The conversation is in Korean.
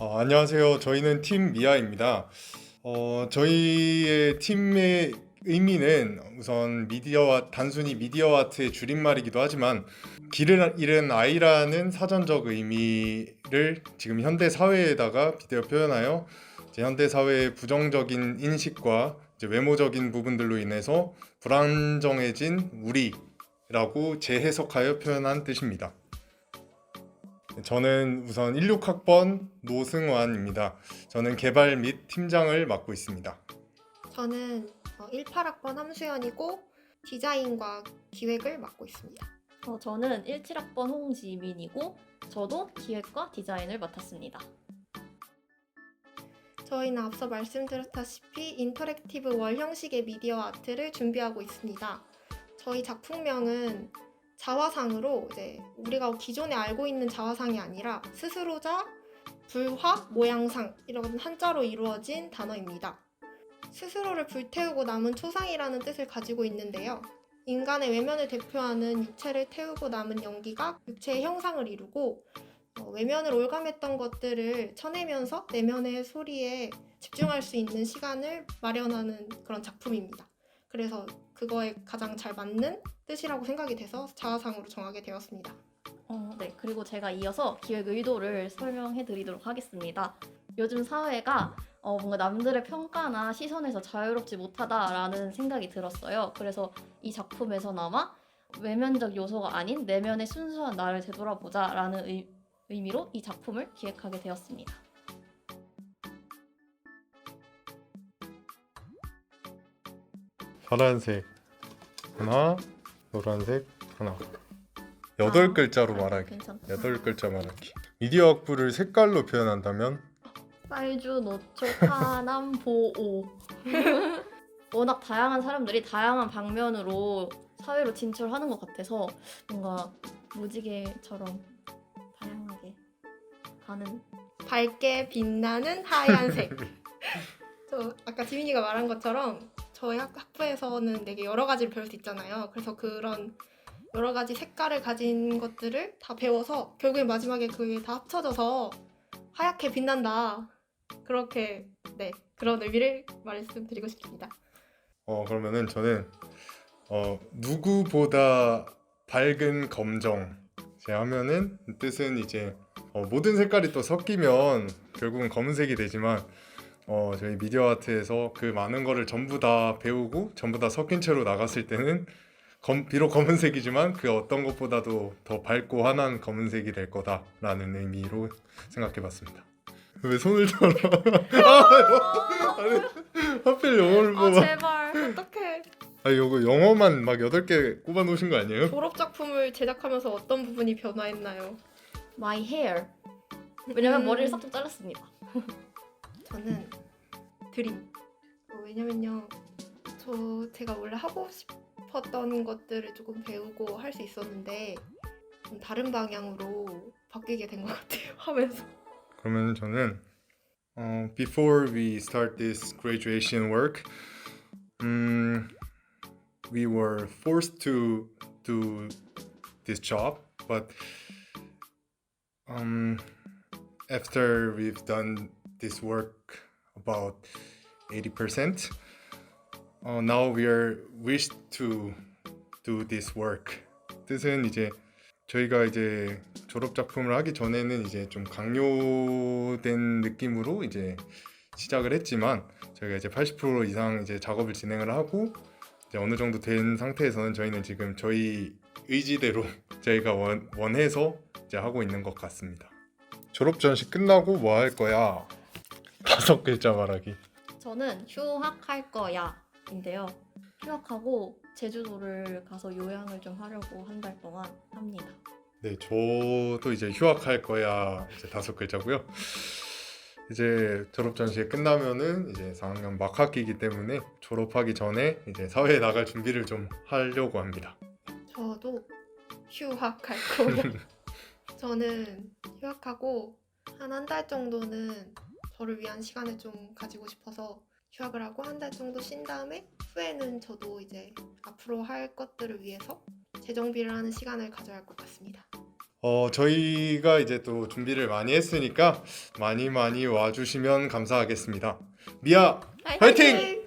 어, 안녕하세요. 저희는 팀 미아입니다. 어, 저희의 팀의 의미는 우선 미디어 단순히 미디어 아트의 줄임말이기도 하지만 길을 잃은 아이라는 사전적 의미를 지금 현대 사회에다가 빗대어 표현하여 현대 사회의 부정적인 인식과 외모적인 부분들로 인해서 불안정해진 우리라고 재해석하여 표현한 뜻입니다. 저는 우선 16학번 노승환입니다. 저는 개발 및 팀장을 맡고 있습니다. 저는 18학번 함수연이고 디자인과 기획을 맡고 있습니다. 어, 저는 17학번 홍지민이고 저도 기획과 디자인을 맡았습니다. 저희는 앞서 말씀드렸다시피 인터랙티브 월 형식의 미디어 아트를 준비하고 있습니다. 저희 작품명은 자화상으로 이제 우리가 기존에 알고 있는 자화상이 아니라 스스로자 불화 모양상 이런 한자로 이루어진 단어입니다. 스스로를 불태우고 남은 초상이라는 뜻을 가지고 있는데요. 인간의 외면을 대표하는 육체를 태우고 남은 연기가 육체의 형상을 이루고 어, 외면을 올감했던 것들을 쳐내면서 내면의 소리에 집중할 수 있는 시간을 마련하는 그런 작품입니다. 그래서 그거에 가장 잘 맞는 뜻이라고 생각이 돼서 자화상으로 정하게 되었습니다. 어, 네, 그리고 제가 이어서 기획 의도를 설명해 드리도록 하겠습니다. 요즘 사회가 어, 뭔가 남들의 평가나 시선에서 자유롭지 못하다라는 생각이 들었어요. 그래서 이 작품에서나마 외면적 요소가 아닌 내면의 순수한 나를 되돌아보자라는 의, 의미로 이 작품을 기획하게 되었습니다. 파란색 하나, 노란색 하나. 여덟 아, 글자로 아, 말하기. 괜찮다. 여덟 글자 말하기. 미디어 학부를 색깔로 표현한다면 쌀주, 노초, 파남, 보오. 워낙 다양한 사람들이 다양한 방면으로 사회로 진출하는 것 같아서 뭔가 무지개처럼 다양하게 가는 밝게 빛나는 하얀색. 저 아까 지민이가 말한 것처럼 저희 학, 학부에서는 되게 여러 가지를 배울 수 있잖아요. 그래서 그런 여러 가지 색깔을 가진 것들을 다 배워서 결국에 마지막에 그게 다 합쳐져서 하얗게 빛난다. 그렇게 네 그런 의미를 말씀드리고 싶습니다. 어 그러면은 저는 어 누구보다 밝은 검정 제 하면은 뜻은 이제 어, 모든 색깔이 또 섞이면 결국은 검은색이 되지만 어 저희 미디어 아트에서 그 많은 거를 전부 다 배우고 전부 다 섞인 채로 나갔을 때는 검, 비록 검은색이지만 그 어떤 것보다도 더 밝고 환한 검은색이 될 거다라는 의미로 생각해봤습니다. 왜 손을 들어? 아, 아니, 하필 영어를 아 뽑아. 제발 어떻게 아 이거 영어만 막 여덟 개 꼽아 놓으신 거 아니에요? 졸업 작품을 제작하면서 어떤 부분이 변화했나요? My hair 왜냐면 음. 머리를 싹둑 잘랐습니다. 저는 드림. 어, 왜냐면요, 저 제가 원래 하고 싶었던 것들을 조금 배우고 할 수 있었는데 좀 다른 방향으로 바뀌게 된 것 같아요. 하면서. 그러면 저는 어, before we start this graduation work, um, we were forced to do this job, but um, after we've done this work about 80%, uh, now we are wished to do this work. 뜻은 이제 저희가 이제 졸업 작품을 하기 전에는 이제 좀 강요된 느낌으로 이제 시작을 했지만 저희가 이제 80% 이상 이제 작업을 진행을 하고 이제 어느 정도 된 상태에서는 저희는 지금 저희 의지대로 저희가 원, 원해서 이제 하고 있는 것 같습니다. 졸업 전시 끝나고 뭐 할 거야? 다섯 글자 말하기. 저는 휴학할 거야인데요. 휴학하고 제주도를 가서 요양을 좀 하려고 한 달 동안 합니다. 네, 저도 이제 휴학할 거야 이제 다섯 글자고요. 이제 졸업 전시회 끝나면은 이제 4학년 막학기이기 때문에 졸업하기 전에 이제 사회에 나갈 준비를 좀 하려고 합니다. 저도 휴학할 거예요. 저는 휴학하고 한 한 달 정도는 저를 위한 시간을 좀 가지고 싶어서 휴학을 하고 한 달 정도 쉰 다음에 후에는 저도 이제 앞으로 할 것들을 위해서 재정비를 하는 시간을 가져야 할 것 같습니다. 어, 저희가 이제 또 준비를 많이 했으니까 많이 많이 와주시면 감사하겠습니다. 미아, 화이팅!